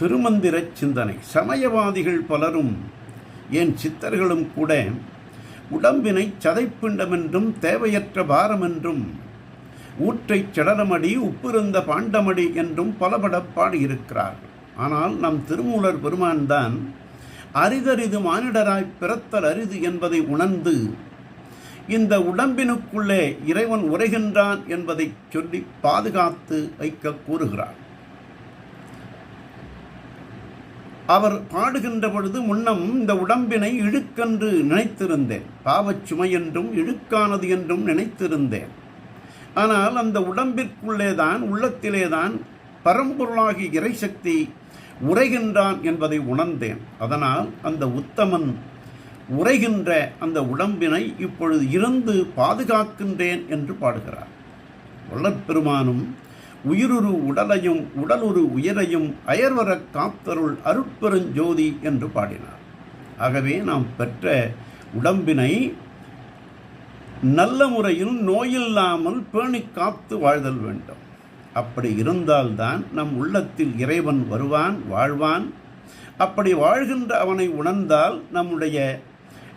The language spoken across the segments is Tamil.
திருமந்திர சிந்தனை. சமயவாதிகள் பலரும் ஏன் சித்தர்களும் கூட உடம்பினை சதைப்பிண்டமென்றும் தேவையற்ற பாரமென்றும் ஊற்றைச் சடலமடி உப்பிருந்த பாண்டமடி என்றும் பலபட பாடியிருக்கிறார்கள். ஆனால் நம் திருமூலர் பெருமான்தான் அரிதரிது மானிடராய் பிறத்தல் அரிது என்பதை உணர்ந்து இந்த உடம்பினுக்குள்ளே இறைவன் உரைகின்றான் என்பதை சொல்லி பாதுகாத்து வைக்க கூறுகிறார். அவர் பாடுகின்ற பொழுது முன்னம் இந்த உடம்பினை இழுக்கென்று நினைத்திருந்தேன். பாவச் சுமை என்றும் இழுக்கானது என்றும் நினைத்திருந்தேன். ஆனால் அந்த உடம்பிற்குள்ளேதான் உள்ளத்திலேதான் பரம்பொருளாகி இறைசக்தி உரைகின்றான் என்பதை உணர்ந்தேன். அதனால் அந்த உத்தமன் உரைகின்ற அந்த உடம்பினை இப்பொழுது இருந்து பாதுகாக்கின்றேன் என்று பாடுகிறார். வள்ளற்பெருமானும் உயிருரு உடலையும் உடலுரு உயிரையும் அயர்வரக் காத்தருள் அருட்பெருஞ்சோதி என்று பாடினார். ஆகவே நாம் பெற்ற உடம்பினை நல்ல முறையில் நோயில்லாமல் பேணி காத்து வாழ்தல் வேண்டும். அப்படி இருந்தால்தான் நம் உள்ளத்தில் இறைவன் வருவான் வாழ்வான். அப்படி வாழ்கின்ற அவனை உணர்ந்தால் நம்முடைய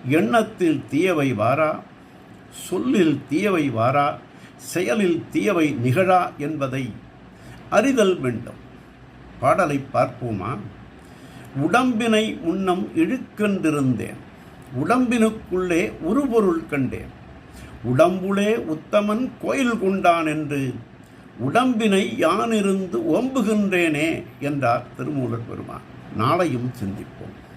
எண்ணத்தில் தீயவை வாரா சொல்லில் தீயவை வாரா செயலில் தீயவை நிகழா என்பதை அறிதல் வேண்டும். பாடலை பார்ப்போமா? உடம்பினை முன்னம் இழுக்கென்றிருந்தேன். உடம்பினுக்குள்ளே உருபொருள் கண்டேன். உடம்புளே உத்தமன் கோயில் கொண்டான் என்று உடம்பினை யானிருந்து ஓம்புகின்றேனே என்றார் திருமூலர் பெருமான். நாளையும் சிந்திப்போம்.